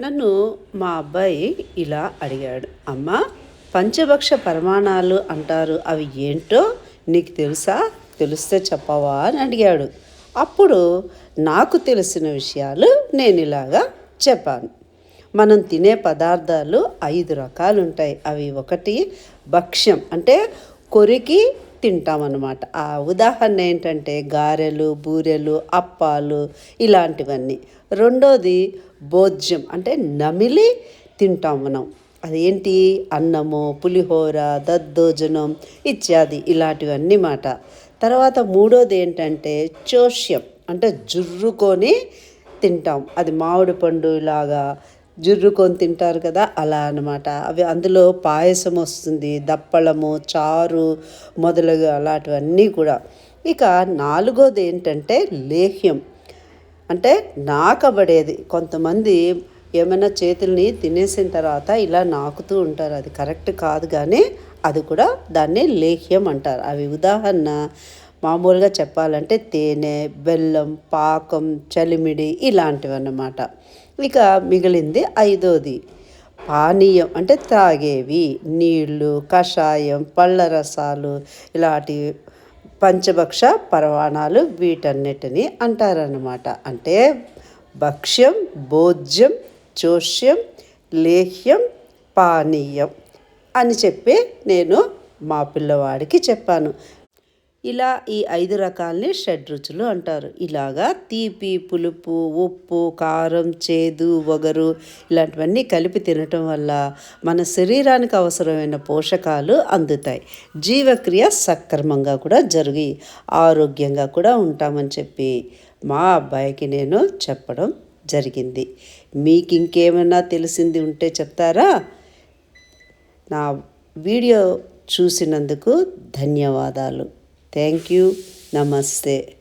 నన్ను మా అబ్బాయి ఇలా అడిగాడు. అమ్మ పంచభక్ష పరిమాణాలు అంటారు. అవి ఏంటో నీకు తెలుసా? తెలిస్తే చెప్పవా? అని అడిగాడు. అప్పుడు నాకు తెలిసిన విషయాలు నేను ఇలాగా చెప్పాను. మనం తినే పదార్థాలు ఐదు రకాలు ఉంటాయి అవి ఒకటి భక్ష్యం అంటే కొరికి తింటామన్నమాట. ఆ ఉదాహరణ ఏంటంటే గారెలు బూరెలు అప్పాలు ఇలాంటివన్నీ. రెండోది భోజ్యం అంటే నమిలి తింటాం మనం. అదేంటి? అన్నము పులిహోర దద్దోజనం ఇత్యాది ఇలాంటివన్నీ మాట. తర్వాత మూడోది ఏంటంటే చోష్యం అంటే జుర్రుకొని తింటాం. అది మామిడి పండు ఇలాగా జుర్రుకొని తింటారు కదా అలా అన్నమాట. అవి అందులో పాయసం వస్తుంది దప్పళము చారు మొదలగు అలాంటివన్నీ కూడా. ఇక నాలుగోది ఏంటంటే లేహ్యం. అంటే నాకబడేది. కొంతమంది ఏమైనా చేతుల్ని తినేసిన తర్వాత ఇలా నాకుతూ ఉంటారు. అది కరెక్ట్ కాదు కానీ అది కూడా దాన్ని లేహ్యం అంటారు. అవి ఉదాహరణ మామూలుగా చెప్పాలంటే తేనె బెల్లం పాకం చలిమిడి ఇలాంటివి అన్నమాట ఇక మిగిలింది ఐదోది. పానీయం అంటే తాగేవి నీళ్ళు కషాయం పళ్ళ రసాలు ఇలాంటివి పంచభక్ష పరవాణాలు వీటన్నిటిని అంటారన్నమాట. అంటే భక్ష్యం భోజ్యం చోష్యం లేహ్యం పానీయం అని చెప్పి నేను మా పిల్లవాడికి చెప్పాను. ఇలా ఈ ఐదు రకాలని షడ్రుచులు అంటారు. ఇలాగా తీపి పులుపు ఉప్పు కారం చేదు వగరు ఇలాంటివన్నీ కలిపి తినటం వల్ల మన శరీరానికి అవసరమైన పోషకాలు అందుతాయి. జీవక్రియ సక్రమంగా కూడా జరిగి ఆరోగ్యంగా కూడా ఉంటామని చెప్పి మా అబ్బాయికి నేను చెప్పడం జరిగింది. మీకు ఇంకేమైనా తెలిసింది ఉంటే చెప్తారా? నా వీడియో చూసినందుకు ధన్యవాదాలు. Thank you. Namaste.